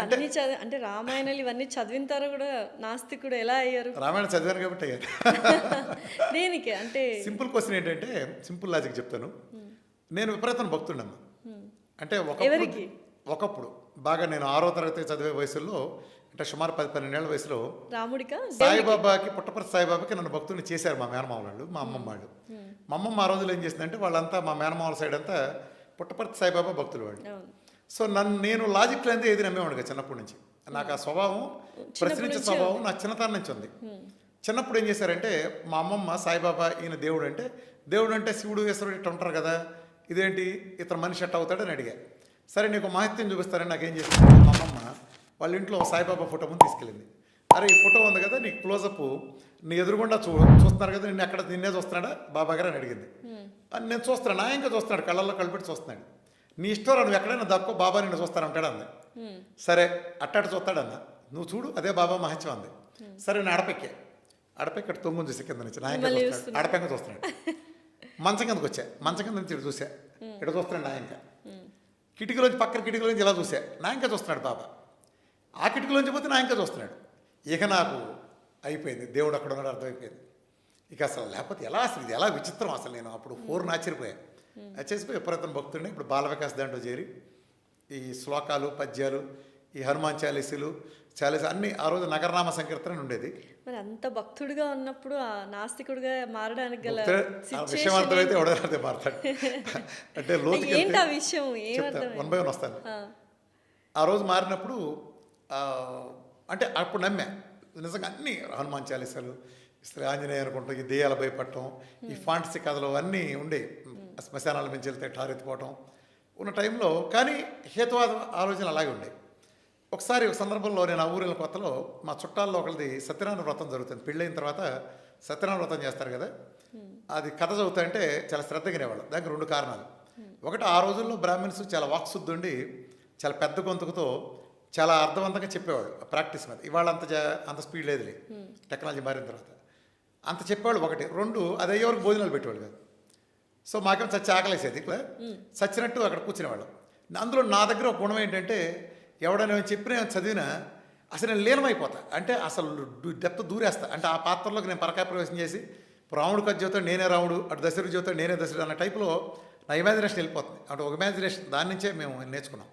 అంటే అన్ని చదివి అంటే రామాయణాలు ఇవన్నీ చదివిన తర్వాత కూడా నాస్తికుడు ఎలా అయ్యారు? రామాయణం చదివాను కాబట్టి దేనికి? అంటే సింపుల్ క్వశ్చన్ ఏంటంటే సింపుల్ లాజిక్ చెప్తాను. నేను విపరీతం భక్తుండమ్మా అంటే ఒకప్పుడు ఎవరికి? ఒకప్పుడు బాగా నేను ఆరో తరగతి చదివే వయసులో అంటే సుమారు పది పన్నెండేళ్ళ వయసులో రాముడికా? సాయిబాబాకి పుట్టపర్తి సాయిబాబాకి నన్ను భక్తుని చేశారు మా మేనమామ వాళ్ళు మా అమ్మమ్మ వాళ్ళు. మా అమ్మమ్మ ఆ రోజులు ఏం చేసిందంటే వాళ్ళంతా మా మేనమామల సైడ్ అంతా పుట్టపర్తి సాయిబాబా భక్తులు వాళ్ళు. సో నన్ను నేను లాజిక్ లేనిదే ఏది నమ్మేవాడు కదా చిన్నప్పటి నుంచి. నాకు ఆ స్వభావం ప్రశ్నించే స్వభావం నా చిన్నతనం నుంచి ఉంది. చిన్నప్పుడు ఏం చేశారంటే మా అమ్మమ్మ సాయిబాబా ఈయన దేవుడు అంటే దేవుడు అంటే శివుడు ఈశ్వరుడు ఇట్లా ఉంటారు కదా ఇదేంటి? ఇతను మనిషి ఎట్ట అవుతాడని అడిగా. సరే నీకు మహత్యం చూపిస్తారని నాకేం చేసింది మా అమ్మమ్మ వాళ్ళ ఇంట్లో సాయిబాబా ఫోటో ముందు తీసుకెళ్ళింది. అరే ఈ ఫోటో ఉంది కదా నీకు క్లోజప్ నీ ఎదురుగుండా చూ చూస్తున్నారు కదా నిన్ను ఎక్కడ నిన్నే చూస్తున్నాడా? బాబా గారు అని అడిగింది. అని నేను చూస్తున్నాను నా ఇంకా చూస్తున్నాడు కళ్ళల్లో కలిపెట్టి చూస్తున్నాడు. నీ ఇష్టం నువ్వు ఎక్కడైనా దక్కో బాబా నిన్ను చూస్తానంటాడు అంది. సరే అట్టాడు చూస్తాడన్న నువ్వు చూడు అదే బాబా మహత్యం అంది. సరే నేను అడపెక్కే. అడపెక్కడ తొంగు చూసి కింద నుంచి. నా ఇంకా మిమ్మల్ని చూస్తున్నాడు. మంచం కిందకు వచ్చా. మంచం కింద నుంచి ఇటు చూసా. ఇటు చూస్తున్నాడు నా ఇంకా. కిటికీలోంచి పక్కన కిటికీలోంచి ఇలా చూసా. నా ఇంకా చూస్తున్నాడు బాబా. ఆ కిటికీలోంచి పోతే నా ఇంకా చూస్తున్నాడు. ఇక నాకు అయిపోయింది. దేవుడు అక్కడ ఉన్నాడు అర్థమైపోయింది. ఇక అసలు లేకపోతే ఎలా అసలు? ఇది ఎలా విచిత్రం అసలు నేను. అప్పుడు ఫోర్ ఆశ్చర్యపోయా. వచ్చేసిపోయి విపరీతం భక్తుడిని ఇప్పుడు బాల వికాస్ దాంట్లో చేరి ఈ శ్లోకాలు పద్యాలు ఈ హనుమాన్ చాలీసులు చాలీసు అన్ని ఆ రోజు నగరనామ సంకీర్తన ఉండేది. మరి అంత భక్తుడిగా ఉన్నప్పుడు ఆ నాస్తికుడిగా మారడానికి గల విషయం అర్థమైతే ఎవడైతే మాట్లాడు అంటే లోతుకి ఏంటి ఆ విషయం? వన్ బై వన్ వస్తాను. ఆ రోజు మారినప్పుడు ఆ, అంటే అప్పుడు నమ్మా. నిజంగా అన్ని హనుమాన్ చాలీసాలు శ్రీ ఆంజనేయ అనుకుంటాం ఈ దెయ్యాల భయపడటం ఈ ఫాంటసీ కథలు అన్నీ ఉండే. శ్మశానాల నుంచి వెళ్తే ఠారెత్తిపోవటం ఉన్న టైంలో కానీ హేతువాద ఆలోచన అలాగే ఉండే. ఒకసారి ఒక సందర్భంలో నేను ఆ ఊరిలో కొత్తలో మా చుట్టాల్లో ఒకరిది సత్యనారాయణ వ్రతం జరుగుతుంది. పెళ్ళైన తర్వాత సత్యనారాయణ వ్రతం చేస్తారు కదా? అది కథ చదువుతా అంటే చాలా శ్రద్ధగా వినేవాళ్ళు దానికి రెండు కారణాలు. ఒకటి ఆ రోజుల్లో బ్రాహ్మిన్స్ చాలా వాక్శుద్ధి ఉండి చాలా పెద్ద గొంతుకుతో చాలా అర్థవంతంగా చెప్పేవాళ్ళు ప్రాక్టీస్ మీద. ఇవాళ అంత అంత స్పీడ్ లేదులే. టెక్నాలజీ మారిన తర్వాత. అంత చెప్పేవాళ్ళు ఒకటి. రెండు అది అయ్యేవరకు భోజనాలు పెట్టేవాళ్ళు కాదు. సో మాకేమో చచ్చి ఆకలేసేది. ఇట్లా చచ్చినట్టు అక్కడ కూర్చునేవాళ్ళం. అందులో నా దగ్గర ఒక గుణం ఏంటంటే ఎవడైనా చెప్పినా చదివినా అసలు నేను లీనమైపోతా. అంటే అసలు డెప్త్ దూరేస్తా. అంటే ఆ పాత్రలోకి నేను పరకాయ ప్రవేశం చేసి రాముడు కథ జీవితం నేనే రాముడు అటు దశరథ జీవితం నేనే దశరథుడు అన్న టైప్లో నా ఇమాజినేషన్ వెళ్ళిపోతుంది. అంటే ఒక ఇమాజినేషన్ దాని నుంచే మేము నేర్చుకున్నాం.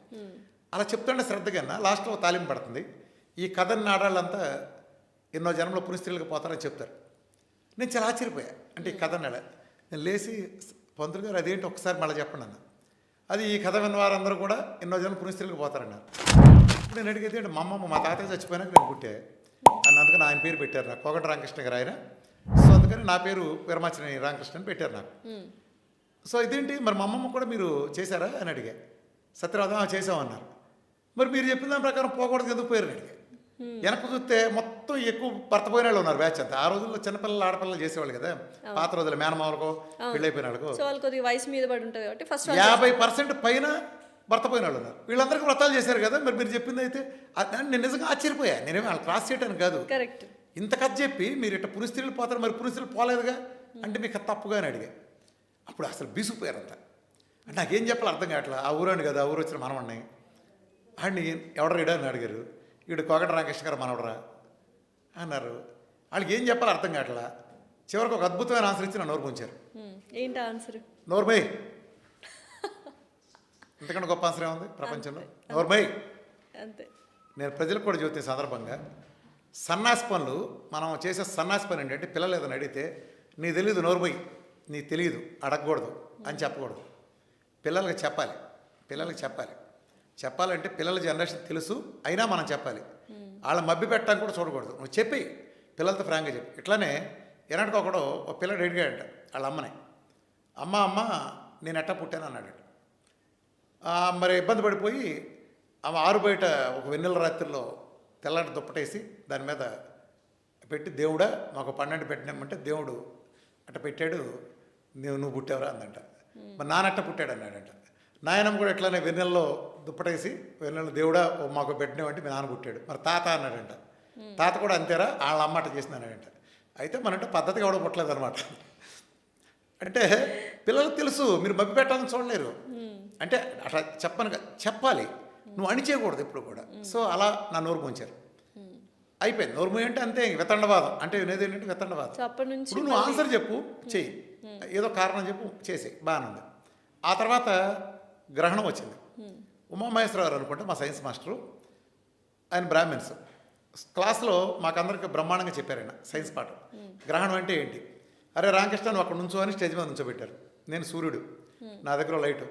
అలా చెప్తుంటే శ్రద్ధగా లాస్ట్లో తాలింపు పడుతుంది. ఈ కథని నాడాళ్ళంతా ఎన్నో జన్మలో పునిస్త్రీలకు పోతారని చెప్తారు. నేను చాలా ఆశ్చర్యపోయా. అంటే ఈ కథ నెల నేను లేచి పంతులు గారు అదేంటి ఒకసారి మళ్ళీ చెప్పండి అన్న అది ఈ కథ విన్న వారందరూ కూడా ఎన్నో జనం పునిస్త్రీలకు పోతారన్నారు. ఇప్పుడు నేను అడిగేది ఏంటి మా అమ్మమ్మ మా తాతయ్య చచ్చిపోయినాక నేను పుట్టే? అన్న అందుకని ఆయన పేరు పెట్టారు నాకు. కోగట రామకృష్ణ గారు ఆయన. సో అందుకని నా పేరు వీరమాచిన రామకృష్ణ అని పెట్టారు నాకు. సో ఇదేంటి? మరి మా అమ్మమ్మ కూడా మీరు చేశారా? అని అడిగా. సత్యనాథం "ఆ, చేసామన్నారు మరి మీరు చెప్పిన దాని ప్రకారం పోకూడదు ఎందుకు పోయారు అని అడిగా. వెనక్కి చూస్తే మొత్తం ఎక్కువ భర్త పోయిన వాళ్ళు ఉన్నారు బ్యాచ్ అంతా. ఆ రోజుల్లో చిన్నపిల్లలు ఆడపిల్లలు చేసేవాళ్ళు కదా. పాత రోజులు మేనమామలకో పెళ్ళైపోయిన వాళ్ళకో. వయసు మీద పడి ఉంటుంది కాబట్టి ఫస్ట్ యాభై పర్సెంట్ పైన భర్త పోయిన వాళ్ళు ఉన్నారు. వీళ్ళందరికీ వ్రతాలు చేశారు కదా. మరి మీరు చెప్పింది అయితే నేను నిజంగా ఆశ్చర్యపోయా. నేనేమి వాళ్ళు క్రాస్ చేయడానికి కాదు. కరెక్ట్ ఇంత కథ చెప్పి మీరు ఇట్లా పునిస్త్రీలు పోతారు మరి పునిస్త్రీలు పోలేదుగా? అంటే మీకు తప్పుగా అని అడిగా. అప్పుడు అసలు బీసుకుపోయారంత అంటే నాకేం చెప్పాలి అర్థం కావట్లా. ఆ ఊరండి కదా ఆ ఊరు వచ్చిన మనవడిని. ఆడిని ఎవడరా అని అడిగారు. ఈడు కోగట రామకృష్ణ గారు మనవడరా? అన్నారు. వాళ్ళకి ఏం చెప్పాలి అర్థం కావట్లా? చివరికి ఒక అద్భుతమైన ఆన్సర్ ఇచ్చి నన్ను నోరు ముంచారు. ఏంటి ఆన్సర్ నోర్మై. ఇంతకంటే గొప్ప ఆన్సర్ ఏముంది ప్రపంచంలో? నోర్మై. అంతే. నేను ప్రజలకు కూడా చెబుతున్న సందర్భంగా సన్నాసి పనులు మనం చేసే సన్నాసి పని ఏంటంటే పిల్లలు ఏదైనా అడిగితే నీ తెలియదు నోరుబోయి నీ తెలియదు అడగకూడదు అని చెప్పకూడదు. పిల్లలకి చెప్పాలి. పిల్లలకి చెప్పాలి. చెప్పాలంటే పిల్లల జనరేషన్ తెలుసు అయినా మనం చెప్పాలి. వాళ్ళ మబ్బి పెట్టడానికి కూడా చూడకూడదు. నువ్వు చెప్పి పిల్లలతో ఫ్రాంక్గా చెప్పి. ఇట్లానే ఎన్నటికో ఒకడు ఒక పిల్లడు అడిగాడంట వాళ్ళ అమ్మని. అమ్మ అమ్మ నేను ఎట్టా పుట్టాను అన్నాడట ఆ, మరి ఇబ్బంది పడిపోయి ఆమె ఆరు బయట ఒక వెన్నెల రాత్రిలో తెల్లటి దుప్పటేసి దాని మీద పెట్టి దేవుడా మాకు పన్నెండు పెట్టినామంటే దేవుడు అట్ట పెట్టాడు నువ్వు నువ్వు పుట్టావురా అందంట మరి నానట్ట పుట్టాడు అన్నాడంట. నాయనమ్మ కూడా ఎట్లానే వెన్నెల్లో దుప్పటేసి వెన్నెల దేవుడా ఓ మాకు పెట్టినామంటే మీ నాన్న పుట్టాడు. మరి తాత అన్నాడంట. తాత కూడా అంతేరా వాళ్ళ అమ్మ అట్ట చేసింది అన్నాడంట. అయితే మనంటే పద్ధతిగా కూడా పుట్టలేదు అనమాట అంటే పిల్లలకు తెలుసు మీరు మబ్బి పెట్టాలని చూడలేరు. అంటే అట్లా చెప్పను చెప్పాలి. నువ్వు అణిచేయకూడదు ఎప్పుడు కూడా. సో అలా నా నోరు ముంచారు. అయిపోయింది. నోరు అంటే అంతే వితండవాదం. అంటే వినేది ఏంటంటే వితండవాదం. ఇప్పుడు నువ్వు ఆన్సర్ చెప్పు చెయ్యి. ఏదో కారణం చెప్పు చేసే బాగానే ఉంది. ఆ తర్వాత గ్రహణం వచ్చింది ఉమామహేశ్వరరావు అనుకుంటే మా సైన్స్ మాస్టరు ఆయన బ్రాహ్మిన్స్ క్లాస్లో మాకందరికి బ్రహ్మాండంగా చెప్పారు ఆయన సైన్స్ పాఠం. గ్రహణం అంటే ఏంటి? అరే రామకృష్ణ అక్కడ నుంచో అని స్టేజ్ మీద నుంచోబెట్టారు. నేను సూర్యుడు. నా దగ్గర లైట్.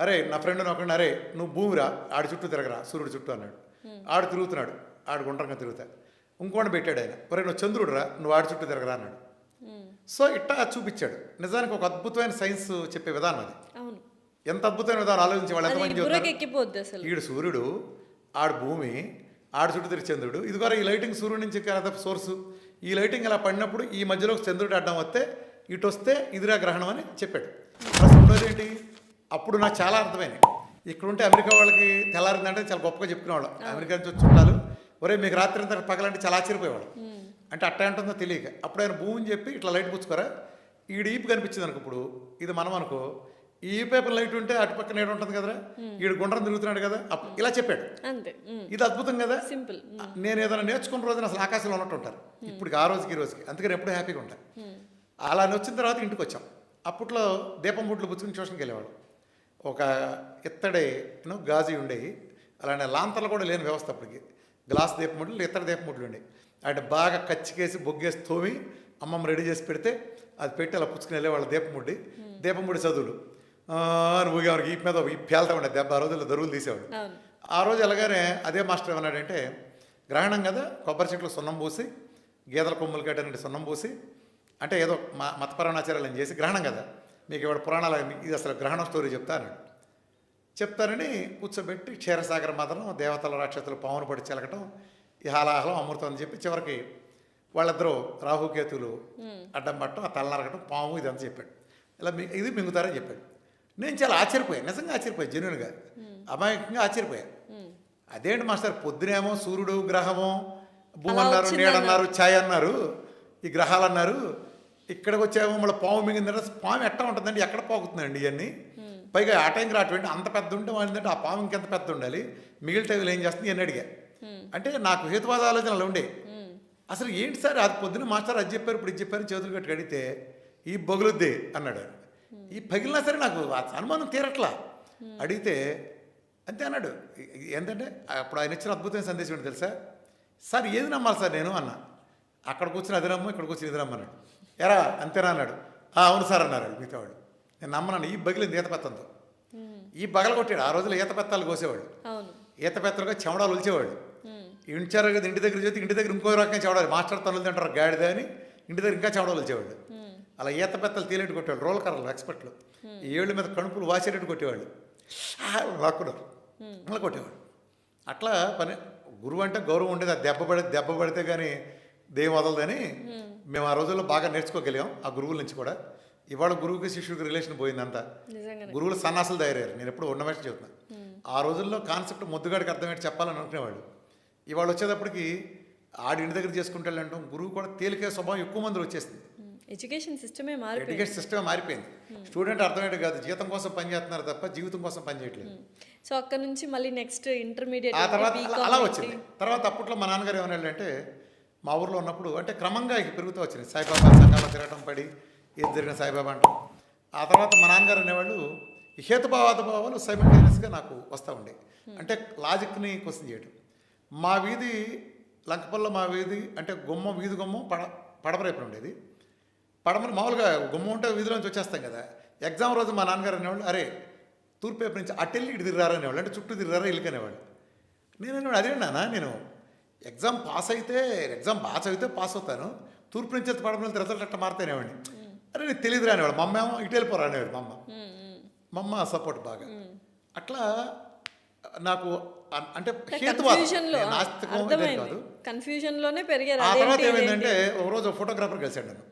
అరే నా ఫ్రెండ్ ఒకటి అరే నువ్వు భూమిరా ఆడి చుట్టూ తిరగరా సూర్యుడు చుట్టూ అన్నాడు. ఆడు తిరుగుతున్నాడు ఆడు గుండ్రంగా తిరుగుతా. ఇంకోటి పెట్టాడు ఆయన. ఒరే నువ్వు చంద్రుడు రా నువ్వు ఆడి చుట్టూ తిరగరా అన్నాడు. సో ఇట్టా చూపించాడు. నిజానికి ఒక అద్భుతమైన సైన్స్ చెప్పే విధానం అది. ఎంత అద్భుతమైన విధానం ఆలోచించి వాళ్ళు ఎంతమంది ఈడు సూర్యుడు ఆడు భూమి ఆడు చుట్టూ తిరిగి చంద్రుడు. ఇదిగోరా ఈ లైటింగ్ సూర్యుడు నుంచి సోర్సు. ఈ లైటింగ్ ఇలా పడినప్పుడు ఈ మధ్యలో చంద్రుడు అడ్డం వస్తే ఇటు వస్తే ఇదిరా గ్రహణం అని చెప్పాడు. రెండోది ఏంటి? అప్పుడు నాకు చాలా అర్థమైంది. ఇక్కడ ఉంటే అమెరికా వాళ్ళకి తెల్లారిందంటే చాలా గొప్పగా చెప్పుకునేవాళ్ళు. అమెరికా నుంచి వచ్చి చుట్టాలు ఒరే మీకు రాత్రి అంతా పగలంటే చాలా ఆశ్చర్యపోయేవాళ్ళు. అంటే అట్ట ఉంటుందో తెలియక. అప్పుడు ఆయన భూమిని చెప్పి ఇట్లా లైట్ పుచ్చుకోరా ఈడు ఈపు కనిపించింది అనుకో ఇప్పుడు. ఇది మనం అనుకో. ఈ పేపర్ లైట్ ఉంటే అటు పక్కన ఏడు ఉంటుంది కదరా? ఈడు గుండ్రం తిరుగుతున్నాడు కదా? ఇలా చెప్పాడు. ఇది అద్భుతం కదా? సింపుల్. నేను ఏదైనా నేర్చుకున్న రోజున అసలు ఆకాశంలో ఉన్నట్టు ఉంటారు. ఇప్పుడు ఆ రోజుకి ఈ రోజుకి. అందుకని ఎప్పుడు హ్యాపీగా ఉంటాను అలా వచ్చిన తర్వాత ఇంటికి వచ్చాం. అప్పట్లో దీపం బుట్లు పుచ్చుకుని ట్యూషన్కి వెళ్ళేవాడు ఒక ఇత్తడి ను గాజు ఉండేవి అలానే లాంతర్లు కూడా లేని వ్యవస్థ అప్పటికి. గ్లాస్ దీపముట్లు ఇత్తడి దీపముట్లు ఉండేవి అంటే బాగా కచ్చికేసి బొగ్గేసి తోమి అమ్మమ్మ రెడీ చేసి పెడితే అది పెట్టి అలా పుచ్చుకుని వెళ్ళేవాళ్ళు దీపముడి దీపముడి చదువులు. అని ఊగేవాడికి ఈ మీద ఈ పేల్తా ఉండే దెబ్బ ఆ రోజుల్లో దరువులు తీసేవాడు. ఆ రోజు ఎలాగానే అదే మాస్టర్ ఏమన్నాడంటే గ్రహణం కదా కొబ్బరి చెట్లు సున్నం పూసి గేదెల కొమ్ములు కట్టనంటే సున్నం పూసి అంటే ఏదో మా ఏం చేసి గ్రహణం కదా మీకు ఇవాళ పురాణాలు ఇది అసలు గ్రహణం స్టోరీ చెప్తా అన్నాడు. చెప్తారని కూర్చోబెట్టి క్షీరసాగర మదనం దేవతల రాక్షసులు పావును పడి చిలకటం ఈ హాలాహలం అమృతం అని చెప్పి చివరికి వాళ్ళిద్దరూ రాహుకేతులు అడ్డం పట్టడం ఆ తల నరకటం పాము ఇదంతా చెప్పాడు. ఇలా ఇది మింగుతారని చెప్పాడు. నేను చాలా ఆశ్చర్యపోయాను. నిజంగా ఆశ్చర్యపోయాను జెన్యున్గా అమాయకంగా ఆశ్చర్యపోయాను. అదేంటి మాస్టర్? పొద్దునేమో సూర్యుడు గ్రహము భూమి అన్నారు వచ్చింది నీడ అన్నారు ఛాయ్ అన్నారు ఈ గ్రహాలు అన్నారు. ఇక్కడికి వచ్చేమో మళ్ళీ పాము మింగిందంటే పాము ఎట్లా ఉంటుందండి? ఎక్కడ పోగుతుందండి ఇవన్నీ? పైగా ఆ టైంకి రాటువంటి అంత పెద్ద ఉంటే వాళ్ళంటే ఆ పాము ఇంకెంత పెద్ద ఉండాలి? మిగిలిన టైంలో ఏం చేస్తుంది అని అడిగా. అంటే నాకు హేతువాద ఆలోచనలు ఉండే. అసలు ఏంటి సార్? అది పొద్దున మాస్టర్ అది చెప్పారు ఇప్పుడు ఇది చెప్పారు చేతులు కట్టి అడిగితే ఈ బొగులుద్ది అన్నాడు. ఈ పగిలినా సరే నాకు ఆ అనుమానం తీరట్లా. అడిగితే అంతే అన్నాడు. ఏంటంటే అప్పుడు ఆయన ఇచ్చిన అద్భుతమైన సందేశం ఏంటి తెలుసా? సార్ ఏది నమ్మాలి సార్ నేను? అన్నా. అక్కడ కూర్చుని అది నమ్ము ఇక్కడ కూర్చుని ఇది నమ్మన్నాడు ఎరా అంతేనా? అన్నాడు. "ఆ, అవును సార్ అన్నారు మిగతా వాడు నేను నమ్మన్నాను ఈ బగిలింది ఈత పెత్తంతో. ఈ బగల కొట్టాడు. ఆ రోజుల్లో ఈత పెత్తాలు కోసేవాడు. అవును. ఈత పెత్తలుగా చెమడాలు ఒలిచేవాడు. ఇంచారు కదా ఇంటి దగ్గర చేతి ఇంటి దగ్గర ఇంకో రకంగా చెవడాలి మాస్టర్ తనులు తింటారు గాడిద అని ఇంటి దగ్గర ఇంకా చెవడాలు వచ్చేవాడు అలా ఈత పెత్తలు తేలేట్టు కొట్టేవాడు రోల్ కర్రలు ఎక్స్పర్ట్లు. ఈ ఏళ్ళు మీద కణుపులు వాసేటట్టు కొట్టేవాళ్ళు. లాక్కున్నారు అలా కొట్టేవాడు అట్లా పని గురువు అంటే గౌరవం ఉండేది. ఆ దెబ్బ పడి దెబ్బ పడితే కానీ దేవం వదలదని మేము ఆ రోజుల్లో బాగా నేర్చుకోగలిగాం ఆ గురువుల నుంచి కూడా. ఇవాళ గురువుకి శిష్యుడికి రిలేషన్ పోయిందంతా. గురువులు సన్నాసులు తయారయ్యారు. నేను ఎప్పుడు ఉన్న విషయం చెప్తున్నా. ఆ రోజుల్లో కాన్సెప్ట్ ముద్దుగాడికి అర్థమయ్యేటి చెప్పాలని అనుకునేవాళ్ళు. ఇవాళ వచ్చేటప్పటికి ఆడి ఇంటి దగ్గర చేసుకుంటే అంటాం. గురువు కూడా తేలికే స్వభావం ఎక్కువ మంది వచ్చేస్తుంది ఎడ్యుకేషన్ సిస్టమే మారిపోయింది. ఎడ్యుకేషన్ సిస్టమ్ మారిపోయింది. స్టూడెంట్ అర్థమయ్యేది కాదు జీతం కోసం పనిచేస్తున్నారు తప్ప జీవితం కోసం పనిచేయట్లేదు సో అక్కడ నుంచి మళ్ళీ నెక్స్ట్ ఇంటర్మీడియట్ ఆ తర్వాత అలా- వచ్చింది. తర్వాత అప్పట్లో మా నాన్నగారు ఏమన్నా అంటే మా ఊర్లో ఉన్నప్పుడు అంటే క్రమంగా ఇక పెరుగుతూ వచ్చినాయి. సాయిబాబా సంఘాల్లో తిరగటం పడి ఏది జరిగిన సాయిబాబా అంటాం. ఆ తర్వాత మా నాన్నగారు అనేవాళ్ళు హేతుభావాద భావాలు సైమల్టేనియస్గా నాకు వస్తూ ఉండే. అంటే లాజిక్ని క్వశ్చన్ చేయడం మా వీధి లంకపల్లిలో మా వీధి అంటే గుమ్మం వీధి గుమ్మం పడ పడమరేపు ఉండేది? పడమని మామూలుగా గుమ్మం ఉంటే వీధిలోంచి వచ్చేస్తాం కదా. ఎగ్జామ్ రోజు మా నాన్నగారు అనేవాళ్ళు అరే తూర్పు వైపు నుంచి అటెళ్ళి ఇటు తిరిగారు? అనేవాళ్ళు అంటే చుట్టూ తిరిగారా ఇల్లుకి అనేవాళ్ళు. నేను అనేవాడు అదే నాన్న నేను ఎగ్జామ్ పాస్ అయితే ఎగ్జామ్ బాగా చదివితే పాస్ అవుతాను. తూర్పు నుంచి ఎత్తి పడమని రిజల్ట్ అట్లా మారుతానేవాడిని అరే నీకు తెలియదు రానివాడు మా అమ్మ ఏమో ఇటు వెళ్ళిపోరా అనేవాడు మా అమ్మ. మా అమ్మ సపోర్ట్ బాగా. అట్లా నాకు అంటే కన్ఫ్యూజన్ నేను లోనే పెరిగారు. ఆ తర్వాత ఏమైందంటే ఒక రోజు ఫోటోగ్రాఫర్ కలిశాడు నన్ను.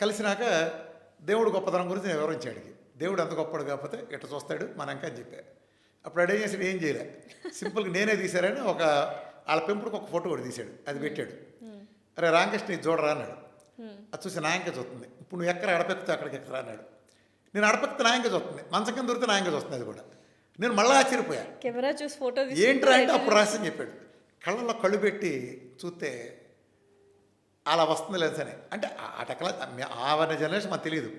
కలిసినాక దేవుడు గొప్పతనం గురించి నేను వివరించాడు దేవుడు అంత గొప్పడు కాకపోతే ఇట్లా చూస్తాడు మన ఇంకా అని చెప్పా. అప్పుడు అడే చేసాడు ఏం చేయలే. సింపుల్గా నేనే తీశారని ఒక వాళ్ళ పెంపుడికి ఒక ఫోటో కూడా తీశాడు. అది పెట్టాడు. అరే రామకృష్ణ ఇది చూడరా అన్నాడు. అది చూసి నా ఇంకా చూస్తుంది. ఇప్పుడు నువ్వు ఎక్కడ అడపెక్కితే అక్కడికి ఎక్కరా అన్నాడు. నేను అడపెక్కితే నా ఇంకా చూస్తుంది. మంచం కింద దొరికితే నా ఇంకా చూస్తుంది అది కూడా. నేను మళ్ళీ ఆశ్చర్యపోయా. కెమెరా చూసి ఫోటో ఏంట్రా అంటే అప్పుడు రహస్యం చెప్పాడు. కళ్ళల్లో కళ్ళు పెట్టి చూస్తే అలా వస్తుంది లేదని అంటే ఆ- ఆ టెక్నాలజీ ఆ జనరేషన్ మాకు తెలియదు.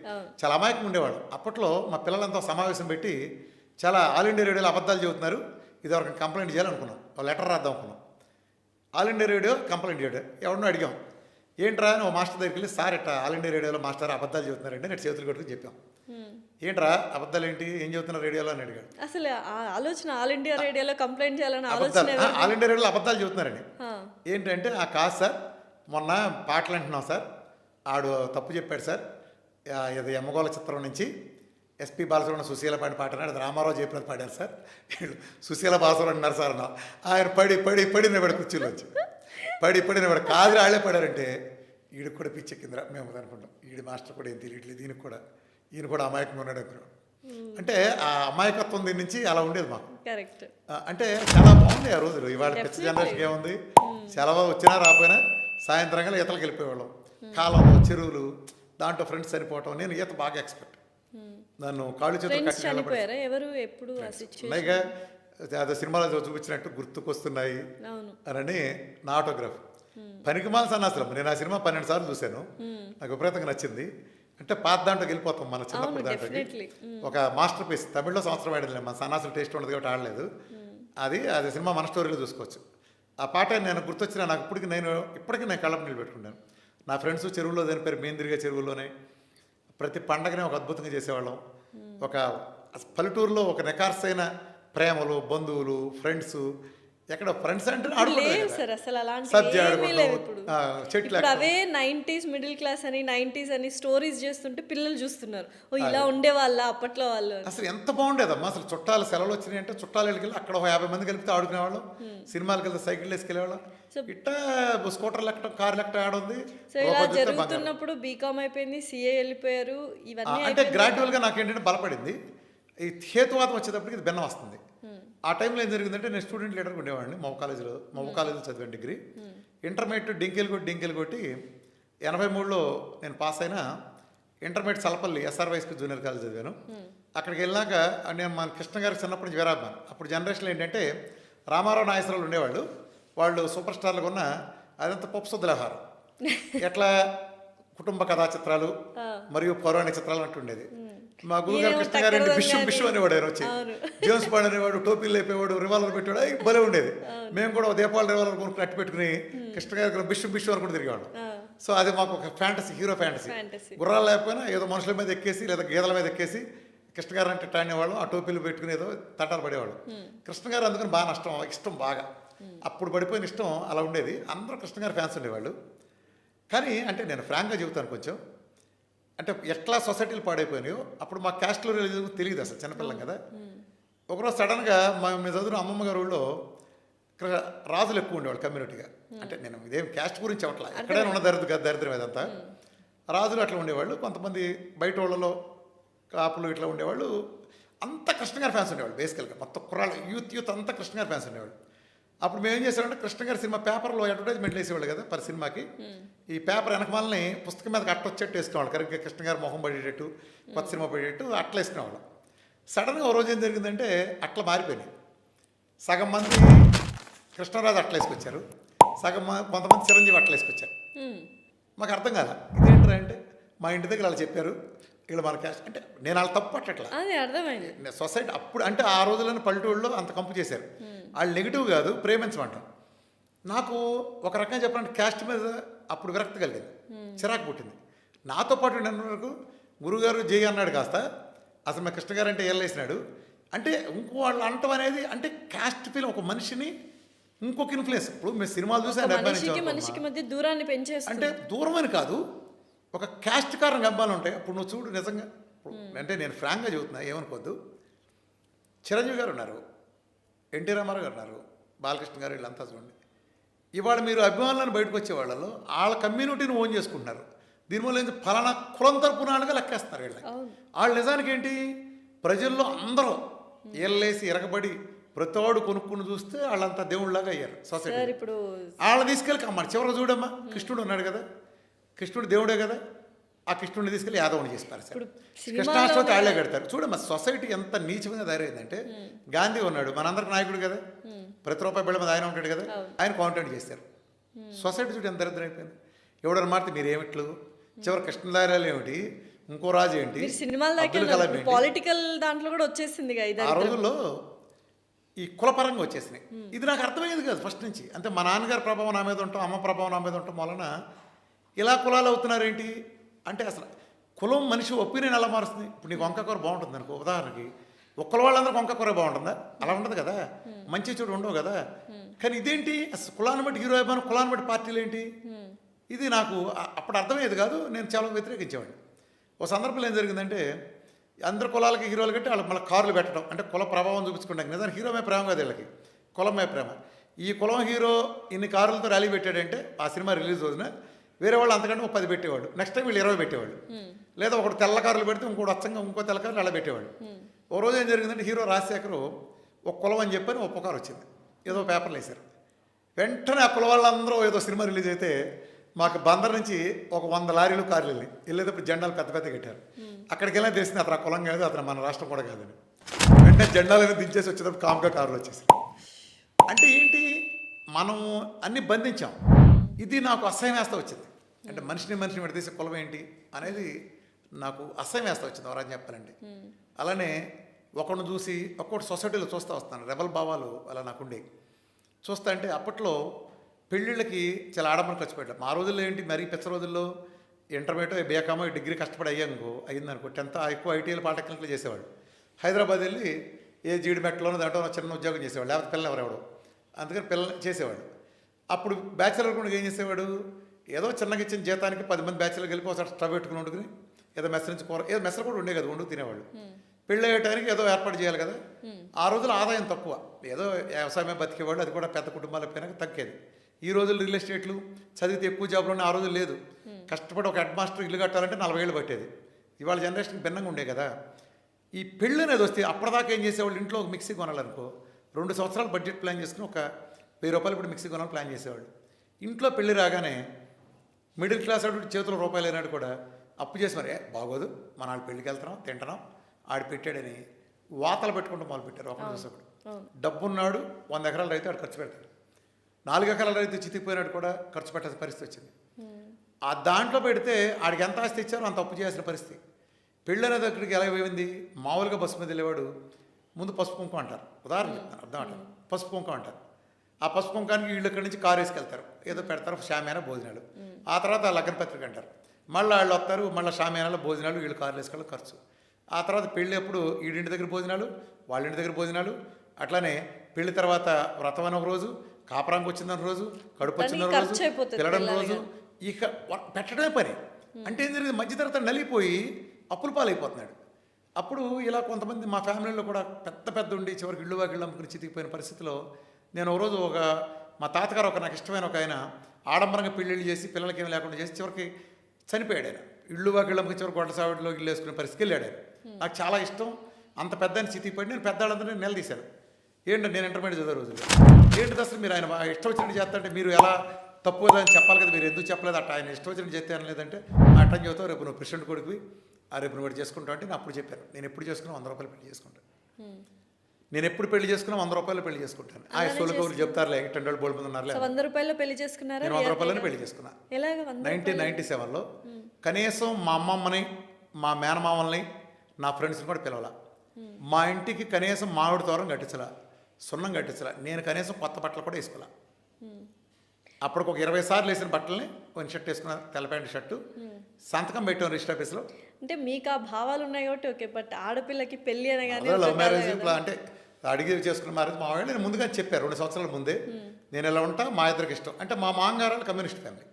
చాలా అమాయకంగా ఉండేవాడు అప్పట్లో మా పిల్లలంతా సమావేశం పెట్టి చాలా ఆల్ ఇండియా రేడియోలో అబద్ధాలు చెబుతున్నారు. ఇది ఒక కంప్లైంట్ చేయాలనుకున్నాం ఒక లెటర్ రాద్దాం అనుకున్నాం. ఆల్ ఇండియా రేడియో కంప్లైంట్ చేయడం. ఎవరినో అడిగాం. ఏంట్రా? అని ఓ మాస్టర్ దగ్గరికి వెళ్ళి సార్ ఇట్లా ఆల్ ఇండియా రేడియోలో మాస్టర్ అబద్ధాలు చెబుతున్నారంటే నేను చేతులు కొట్టుకుని చెప్పాం. ఏంట్రా? అబద్ధాలు ఏంటి? ఏం చెబుతున్నారు రేడియోలో? అని అడిగాడు. అసలు ఆ ఆలోచన ఆల్ ఇండియా రేడియోలో కంప్లైంట్ చేయాలని ఆలోచన ఆల్ ఇండియా రేడియోలో అబద్ధాలు చెబుతున్నారండి. ఏంటంటే ఆ కాదు సార్. మొన్న పాటలు అంటున్నాం సార్. ఆడు తప్పు చెప్పాడు సార్. ఇది ఎమ్మగోళ చిత్రం నుంచి ఎస్పి బాలసుబ్రహ్మణ్యం సుశీల పాడిన పాట అన్నాడు. రామారావు జయప్రద పాడారు సార్. సుశీల బాలసుబ్రహ్మణ్యం అన్నారు సార్ అన్న ఆయన పడి పడి పడి నిలబడి కుర్చీలో వచ్చి. పడి పడి నిలబడి కాదు ఆళ్ళే పడారంటే ఈడికి కూడా పిచ్చెక్కిందిరా మేము అనుకుంటాం. ఈడి మాస్టర్ కూడా ఏం తెలియట్లేదు. దీనికి కూడా ఈయన కూడా అమాయకంగా ఉన్నాడు అనుకున్నాం అంటే ఆ అమాయకత్వం దీని నుంచి అలా ఉండేది మాకు. అంటే చాలా బాగుంది ఆ రోజులు. ఇవాళ పిచ్చ. జనరేషన్ ఏముంది? సెలవు వచ్చినా రాపోయినా సాయంత్రంగా ఈతలకు వెళ్ళిపోయేవాళ్ళం. కాలంలో చెరువులు దాంట్లో ఫ్రెండ్స్ చనిపోవటం నేను ఈత బాగా ఎక్స్పెక్ట్. నన్ను కాళ్ళు చేతులు అదే సినిమాలో చూపించినట్టు గుర్తుకొస్తున్నాయి అని నా ఆటోగ్రాఫ్ పనికిమాల సన్నాసులం. నేను ఆ సినిమా పన్నెండు సార్లు చూశాను. నాకు విపరీతంగా నచ్చింది. అంటే పాత దాంట్లోకి వెళ్ళిపోతాం మన చిన్నప్పుడు దాంట్లోకి. ఒక మాస్టర్ పీస్ తమిళ్ళో సంవత్సరం ఆడింది మన సన్నాసులు టేస్ట్ ఉండదు కాబట్టి ఆడలేదు. అది అది సినిమా మన స్టోరీలో చూసుకోవచ్చు. ఆ పాట నేను గుర్తొచ్చిన నాకు ఇప్పటికి నేను ఇప్పటికీ నేను కళ్ళపు నీళ్ళు పెట్టుకున్నాను నా ఫ్రెండ్స్ చెరువులో దాని పేరు మేందిరిగా చెరువులోనే ప్రతి పండగనే ఒక అద్భుతంగా చేసేవాళ్ళం. ఒక పల్లెటూరులో ఒక నికార్సైన ప్రేమలు బంధువులు ఫ్రెండ్స్ ఎక్కడ ఫ్రెండ్స్ అంటే కదా. సార్ అసలు అలాంటి అవే నైంటీస్ మిడిల్ క్లాస్ అని నైంటీస్ అని స్టోరీస్ చేస్తుంటే పిల్లలు చూస్తున్నారు. ఓ ఇలా ఉండే వాళ్ళ అప్పట్లో వాళ్ళు. అసలు ఎంత బాగుండేదమ్మా అసలు చుట్టాలు సెలవులు వచ్చినాయి అంటే చుట్టాలు వెళ్ళి అక్కడ ఒక యాభై మంది కలిపితే ఆడుకునేవాళ్ళం. సినిమాలకు వెళ్తే సైకిల్ వేసుకెళ్ళేవాళ్ళం. ఇట్టా స్కూటర్లు ఎక్కడం కార్లు ఎక్కడం ఆడుంది సో ఇలా జరుగుతున్నప్పుడు బీకామ్ అయిపోయింది సిఏ వెళ్ళిపోయారు ఇవన్నీ అంటే గ్రాడ్యువల్గా నాకు ఏంటంటే బలపడింది. ఈ హేతువాదం వచ్చేటప్పటికి ఇది భిన్నం వస్తుంది. ఆ టైంలో ఏం జరిగిందంటే నేను స్టూడెంట్ లీడర్గా ఉండేవాడిని మౌ కాలేజీలో మౌ కాలేజీలో చదివాను డిగ్రీ ఇంటర్మీడియట్ డింకెలు కొట్టి డింకెలు కొట్టి ఎనభై మూడులో నేను పాస్ అయినా ఇంటర్మీడియట్ సలపల్లి ఎస్ఆర్ వైస్కి జూనియర్ కాలేజ్ చదివాను. అక్కడికి వెళ్ళాక నేను మన కృష్ణ గారికి చిన్నప్పటి నుంచి వీరాభిమాన్. అప్పుడు జనరేషన్లో ఏంటంటే రామారావు నాగేశ్వరరావు ఉండేవాళ్ళు. వాళ్ళు సూపర్ స్టార్లుగా ఉన్న అదంతా పప్పు శుద్ధులాహారం ఎట్లా? కుటుంబ కథా చిత్రాలు మరియు పౌరాణిక చిత్రాలు అంటూ ఉండేది. మా గురుగారు ఈయనేమో కృష్ణ గారు ఏంటి టక్కర బిష్యం దొంగ బిష్యం అనేవాడు ఆయన వచ్చి. జేమ్స్ బాండ్ అనేవాడు టోపీలు లేపేవాడు రివాల్వర్ పెట్టేవాడు. భలే ఉండేది. మేము కూడా దీపావళి రివాల్వర్ కొనుక్కుని అట్టు పెట్టుకుని కృష్ణ గారి బిష్యం బిష్యం అనుకుంటూ తిరిగేవాడు సో అది మాకు ఒక ఫ్యాంటసీ హీరో ఫ్యాంటసీ. గుర్రాలు లేకపోయినా ఏదో మనుషుల మీద ఎక్కేసి లేదా గేదెల మీద ఎక్కేసి కృష్ణ గారు అంటే టానేవాళ్ళు ఆ టోపీలు పెట్టుకుని ఏదో తటాలు పడేవాడు కృష్ణ గారు అందుకని బాగా నష్టం ఇష్టం బాగా. అప్పుడు పడిపోయిన ఇష్టం అలా ఉండేది. అందరూ కృష్ణ గారి ఫ్యాన్స్ ఉండేవాళ్ళు. కానీ అంటే నేను ఫ్రాంక్గా చెబుతాను కొంచెం. అంటే ఎట్లా సొసైటీలు పాడైపోయినాయో అప్పుడు మా క్యాస్ట్లో రిలీజన్ తెలియదు అసలు చిన్నపిల్లం కదా. ఒకరోజు సడన్గా మా మేము చదివిన అమ్మమ్మ గారి ఊళ్ళో ఇక్కడ రాజులు ఎక్కువ ఉండేవాళ్ళు కమ్యూనిటీగా. అంటే నేను ఇదేం క్యాస్ట్ గురించి అవట్లా ఎక్కడైనా ఉన్న దరిద్ర దరిద్రం ఇదంతా రాజులు అట్లా ఉండేవాళ్ళు కొంతమంది బయట వాళ్ళలో కాపులు ఇట్లా ఉండేవాళ్ళు. అంత కృష్ణ గారి ఫ్యాన్స్ ఉండేవాళ్ళు బేసికల్గా. మొత్తం కుర్రాళ్ళు యూత్ యూత్ అంతా కృష్ణ గారి ఫ్యాన్స్ ఉండేవాళ్ళు. అప్పుడు మేము ఏం చేసామంటే కృష్ణ గారి సినిమా పేపర్లో అడ్వర్టైజ్మెంట్లు వేసేవాళ్ళు కదా పర్ సినిమాకి. ఈ పేపర్ వెనకమాలని పుస్తకం మీద అట్ట వచ్చేట్టు వేసుకునేవాళ్ళు. కరెక్ట్గా కృష్ణ గారి మొహం పడేటట్టు కొత్త సినిమా పడేటట్టు అట్లా వేసుకునేవాళ్ళం. సడన్గా ఓ రోజు ఏం జరిగిందంటే అట్లా మారిపోయినాయి. సగం మంది కృష్ణరాజు అట్లా వేసుకొచ్చారు. సగం కొంతమంది చిరంజీవి అట్లా వేసుకొచ్చారు. హ్మ్. మాకు అర్థం కాల. ఇదేంట్రా అంటే మా ఇంటి దగ్గర వాళ్ళు చెప్పారు వీళ్ళు మన క్యాస్ట్ అంటే నేను వాళ్ళు తప్పు పట్టట్లా. అది అర్థమైంది. సొసైటీ అప్పుడు అంటే ఆ రోజుల్లోనే పల్లెటూళ్ళలో అంత కంపు చేశారు. వాళ్ళు నెగిటివ్ కాదు ప్రేమించమంటాం నాకు ఒక రకంగా చెప్పాలంటే క్యాస్ట్ మీద అప్పుడు విరక్తి కలిగింది. చిరాకు పుట్టింది. నాతో పాటు నన్ను వరకు గురుగారు జై అన్నాడు కాస్త. అసలు మా కృష్ణ గారు అంటే ఏళ్ళేసినాడు అంటే ఇంకో వాళ్ళు అంటం అనేది అంటే క్యాస్ట్ ఫీల్ ఒక మనిషిని ఇంకొక ఇన్ఫ్లుయెన్స్. ఇప్పుడు మేము సినిమాలు చూసి మనిషికి మధ్య దూరాన్ని పెంచేస్తుంది. అంటే దూరం అని కాదు ఒక క్యాస్ట్ కారణంగా అబ్బాలు ఉంటాయి. అప్పుడు నువ్వు చూడు నిజంగా. అంటే నేను ఫ్రాంక్గా చెబుతున్నా ఏమనుకోవద్దు. చిరంజీవి గారు ఉన్నారు. ఎన్టీ రామారావు గారు ఉన్నారు. బాలకృష్ణ గారు వీళ్ళంతా చూడండి. ఇవాళ మీరు అభిమానులను బయటకు వచ్చే వాళ్ళలో వాళ్ళ కమ్యూనిటీని ఓన్ చేసుకుంటున్నారు. దీనివల్ల ఏంటి ఫలానా కులం తరపునాలుగా లెక్కేస్తున్నారు వీళ్ళని అవును. వాళ్ళ నిజానికి ఏంటి ప్రజల్లో అందరూ ఏళ్ళేసి ఎరగబడి ప్రతోడు కొనుక్కుని చూస్తే వాళ్ళంతా దేవుళ్ళలాగా అయ్యారు సొసైటీ ఇప్పుడు వాళ్ళని తీసుకెళ్ళి కమ్మని చివరి చూడమ్మా. కృష్ణుడు ఉన్నాడు కదా. కృష్ణుడు దేవుడే కదా? ఆ కృష్ణుడిని తీసుకెళ్ళి యాదవుని చేసి పారేశారు కృష్ణాష్టమి ఆళ్ళే కడతారు. చూడమ్మా సొసైటీ ఎంత నీచంగా తయారైందంటే గాంధీ ఉన్నాడు మనందరికి నాయకుడు కదా. ప్రతి రూపాయి బిళ్ళ మీద ఆయన ఉంటాడు కదా. ఆయన కాంటెంట్ చేశారు. సొసైటీ చూడు ఎంత దరిద్రం అయిపోయింది. ఎవడని మారితే మీరు ఏమిట్లు? చివరి కృష్ణదారాలు ఏమిటి? ఇంకో రాజు ఏంటి? పాలిటికల్ దాంట్లో కూడా వచ్చేసింది ఆ రోజుల్లో ఈ కులపరంగా వచ్చేసినాయి. ఇది నాకు అర్థమయ్యేది కాదు ఫస్ట్ నుంచి. అంటే మా నాన్నగారి ప్రభావం నా మీద ఉంటాం అమ్మ ప్రభావం నా మీద ఉండటం వలన ఇలా కులాలు అవుతున్నారేంటి అంటే అసలు కులం మనిషి ఒపీనియన్ ఎలా మారుస్తుంది? ఇప్పుడు నీకు వంక కూర బాగుంటుంది అనుకో ఉదాహరణకి ఒక్కల వాళ్ళందరూ వంకకూర బాగుంటుందా? అలా ఉండదు కదా. మంచి చెడు ఉండవు కదా. కానీ ఇదేంటి? అసలు కులాన్ని బట్టి హీరో అభిమానం కులాన్ని బట్టి పార్టీలు ఏంటి? ఇది నాకు అప్పుడు అర్థమయ్యేది కాదు. నేను చాలా వ్యతిరేకించేవాడిని. ఓ సందర్భంలో ఏం జరిగిందంటే అందరు కులాలకి హీరోలు కట్టి వాళ్ళకి మళ్ళీ కార్లు పెట్టడం. అంటే కుల ప్రభావం చూపించుకుంటాం. నిజానికి హీరో మీద ప్రేమ కాదు వీళ్ళకి. కులం మీద ప్రేమ. ఈ కులం హీరో ఇన్ని కారులతో ర్యాలీ పెట్టాడంటే ఆ సినిమా రిలీజ్ రోజున వేరే వాళ్ళు అంతకంటే ఒక పది పెట్టేవాడు నెక్స్ట్ టైం వీళ్ళు ఇరవై పెట్టేవాడు లేదా ఒకటి తెల్ల కార్లు పెడితే ఇంకోటి అచ్చంగా ఇంకో తెల్ల కార్లు అలా పెట్టేవాడు ఓ రోజు ఏం జరిగిందంటే హీరో రాజశేఖర్ ఒక కులం అని చెప్పని ఒక పుకారు వచ్చింది. ఏదో పేపర్లు వేశారు. వెంటనే ఆ కుల వాళ్ళందరూ ఏదో సినిమా రిలీజ్ అయితే మాకు బందర్ నుంచి ఒక వంద లారీలు కార్లు వెళ్ళి వెళ్ళేటప్పుడు జెండాలు పెద్ద పెద్ద కట్టారు. అక్కడికి వెళ్ళినా తెలిసింది అతను ఆ కులం కాదు అతను మన రాష్ట్రం కూడా కాదని. వెంటనే జెండాలను దించేసి వచ్చేటప్పుడు కామ్గా కారులు వచ్చేసి అంటే ఏంటి? మనం అన్ని బంధించాం. ఇది నాకు అసహ్యం వేస్తా వచ్చింది. అంటే మనిషిని మనిషిని విడదీసే కులం ఏంటి అనేది నాకు అసహ్యం వేస్తా వచ్చింది ఎవరని చెప్పాలండి అలానే ఒకరిని చూసి ఒక్కొక్కటి సొసైటీలో చూస్తూ వస్తాను. రెబల్ భావాలు అలా నాకుండేవి చూస్తా అంటే అప్పట్లో పెళ్ళిళ్ళకి చాలా ఆడంబరం ఖర్చు పెట్టాం ఆ రోజుల్లో ఏంటి మరీ పెద్ద రోజుల్లో ఇంటర్మీడియట్ బీకామో డిగ్రీ కష్టపడి అయ్యానుకో అయ్యిందనుకో టెన్త్ ఎక్కువ ఐటీఎల్ పాలిటెక్నిక్లు చేసేవాడు. హైదరాబాద్ వెళ్ళి ఏ జీడిమెట్లోనో దాంట్లో చిన్న ఉద్యోగం చేసేవాడు. లేకపోతే పిల్లలు ఎవరెవడు అందుకని పిల్లలు చేసేవాడు. అప్పుడు బ్యాచిలర్ కూడా ఏం చేసేవాడు? ఏదో చిన్నగా ఇచ్చిన జీతానికి పది మంది బ్యాచిలర్ వెళ్ళి ఒకసారి స్టవ్ పెట్టుకుని వండుకుని ఏదో మెస్ నుంచి కూర ఏదో మెస్సులు కూడా ఉండే కదా వండుకు తినేవాడు పెళ్ళి అయ్యేటానికి ఏదో ఏర్పాటు చేయాలి కదా. ఆ రోజుల్లో ఆదాయం తక్కువ. ఏదో వ్యవసాయమే బతికేవాళ్ళు అది కూడా పెద్ద కుటుంబాలకు పోయినాక తగ్గేది. ఈ రోజుల్లో రియల్ ఎస్టేట్లు చదివితే ఎక్కువ జాబ్లు ఆ రోజులు లేదు. కష్టపడి ఒక హెడ్ మాస్టర్ ఇల్లు కట్టాలంటే నలభై ఏళ్ళు పట్టేది. ఇవాళ జనరేషన్కి భిన్నంగా ఉండే కదా. ఈ పెళ్ళి అనేది వస్తే అప్పటిదాకా ఏం చేసేవాళ్ళు? ఇంట్లో ఒక మిక్సీ కొనాలనుకో రెండు సంవత్సరాలు బడ్జెట్ ప్లాన్ చేసుకుని ఒక వెయ్యి రూపాయలు ఇప్పుడు మిక్సీ కొనాలని ప్లాన్ చేసేవాళ్ళు. ఇంట్లో పెళ్ళి రాగానే మిడిల్ క్లాస్ అటు చేతిలో రూపాయలు అయినాడు కూడా అప్పు చేసి మరి "ఏ, బాగోదు మన వాళ్ళు పెళ్ళికి వెళ్తున్నాం తింటున్నాం ఆడు పెట్టాడని వాతలు పెట్టుకుంటూ మొదలు పెట్టారు ఒకరు చూసేప్పుడు డబ్బున్నాడు వంద ఎకరాల రైతు ఆడు ఖర్చు పెడతాడు. నాలుగు ఎకరాల రైతు చితికిపోయినాడు కూడా ఖర్చు పెట్టాల్సిన పరిస్థితి వచ్చింది. ఆ దాంట్లో పెడితే ఆడికి ఎంత ఆస్తి ఇచ్చారో అంత అప్పు చేయాల్సిన పరిస్థితి. పెళ్ళి అనేది అక్కడికి ఎలా పోయింది? మామూలుగా బస్సు మీద వెళ్ళేవాడు ముందు పసుపు కుంకుమ అంటారు. ఉదాహరణ చెప్తాను అర్థం అంటారు పసుపు కుంకుమ అంటారు. ఆ పసుపు కుంకానికి వీళ్ళు ఇక్కడి నుంచి కారు వేసుకెళ్తారు. ఏదో పెడతారు షామేనా భోజనాలు. ఆ తర్వాత లగ్న పత్రిక అంటారు. మళ్ళీ వాళ్ళు వస్తారు మళ్ళీ షామేనాలో భోజనాలు వీళ్ళు కార్లు వేసుకెళ్ళి ఖర్చు. ఆ తర్వాత పెళ్ళి అప్పుడు వీడింటి దగ్గర భోజనాలు వాళ్ళ ఇంటి దగ్గర భోజనాలు. అట్లానే పెళ్ళి తర్వాత వ్రతం అని ఒక రోజు కాపరానికి వచ్చిందని రోజు కడుపు వచ్చిందని ఖర్చు రోజు పిల్లలకి. రోజు. ఇక పెట్టడమే పని. అంటే ఏం జరిగింది? మధ్యతరగతి నలిగిపోయి అప్పుల పాలైపోతున్నాడు. అప్పుడు ఇలా కొంతమంది మా ఫ్యామిలీలో కూడా పెద్ద పెద్ద ఉండి చివరికి ఇళ్ళు వాకిళ్ళు అమ్ముకుని చితికిపోయిన పరిస్థితిలో నేను ఒక రోజు ఒక మా తాతగారు ఒక నాకు ఇష్టమైన ఒక ఆయన ఆడంబరంగా పెళ్ళిళ్ళు చేసి పిల్లలకి ఏమి లేకుండా చేసి చివరికి చనిపోయాడు ఆయన. ఇళ్ళు వాకిళ్ళు అమ్ముకుని చివరికి గొడ్డ సావిడిలో ఇల్లు వేసుకునే పరిస్థితికి వెళ్ళాడు నాకు చాలా ఇష్టం. అంత పెద్ద ఆయన చితికిపోయి నేను పెద్దవాళ్ళందరినీ నిలదీశాను. ఏంటి నేను ఇంటర్మీడియట్ చదివే రోజుల్లో ఏంటి అసలు మీరు ఆయన ఇష్టం వచ్చినట్టు చేస్తాంటే మీరు ఎలా తప్పు అని చెప్పాలి కదా మీరు ఎందుకు చెప్పలేదు? అట్ట ఆయన ఇష్టం వచ్చినట్టు చేస్తే అని లేదంటే అట్టని చెబుతావు రేపు నువ్వు ప్రెసిడెంట్ కొడుకువి ఆ రేపు నువ్వు చేసుకుంటావు అంటే నేను అప్పుడు చెప్పాను. నేను ఎప్పుడు చేసుకున్నా వంద రూపాయలు పెళ్ళి చేసుకుంటాను నేను ఎప్పుడు పెళ్ళి చేసుకున్నా వంద రూపాయలు పెళ్ళి చేసుకుంటాను. ఆ సోలు కౌలు చెప్తారులే టెన్ రోజులు బోల్డ్ మంది ఉన్నారులే సో వంద రూపాయల్లో పెళ్ళి చేసుకున్నారా? నేను వంద రూపాయలని పెళ్ళి చేసుకున్నా. నైన్టీన్ నైన్టీ సెవెన్లో కనీసం మా అమ్మమ్మని మా మేనమామల్ని నా ఫ్రెండ్స్ని కూడా పిలవాల. మా ఇంటికి కనీసం మామిడి తోరం కట్టించలా సున్నం కట్టించలా. నేను కనీసం కొత్త బట్టలు కూడా వేసుకోవాలా అప్పటికి ఒక ఇరవై సార్లు వేసిన బట్టల్ని కొన్ని షర్ట్ వేసుకున్న తెల్ల ప్యాంట్ షర్టు. సంతకం పెట్టాం రిజిస్టర్ ఆఫీస్లో. అంటే మీకు ఆ భావాలు ఉన్నాయి కాబట్టి ఓకే బట్ ఆడపిల్లకి పెళ్ళి అనగానే లవ్ మ్యారేజ్ అంటే అడిగి చేసుకున్న మ్యారేజ్ మా వాళ్ళు నేను ముందుగా చెప్పారు రెండు సంవత్సరాల ముందే. నేను ఇలా ఉంటా? మా ఇద్దరికి ఇష్టం. అంటే మా మామగారు వాళ్ళు కమ్యూనిస్ట్ ఫ్యామిలీ.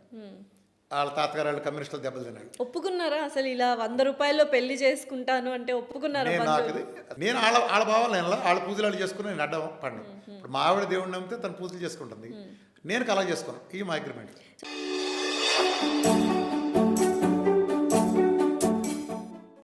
వాళ్ళ తాతగారు వాళ్ళు కమ్యూనిస్టులు దెబ్బలు తిన్నాడు. ఒప్పుకున్నారా? అసలు ఇలా వంద రూపాయల్లో పెళ్ళి చేసుకుంటాను అంటే ఒప్పుకున్నారా నేను నాకు నేను వాళ్ళ వాళ్ళ భావాలు నేను వాళ్ళ పూజలు వాళ్ళు చేసుకుని నేను అడ్డం పడిన ఇప్పుడు మా ఆవిడ దేవుడిని నమ్మితే తను పూజలు చేసుకుంటుంది. నేను కలా చేసుకున్నాను. ఈ మా అగ్రిమెంట్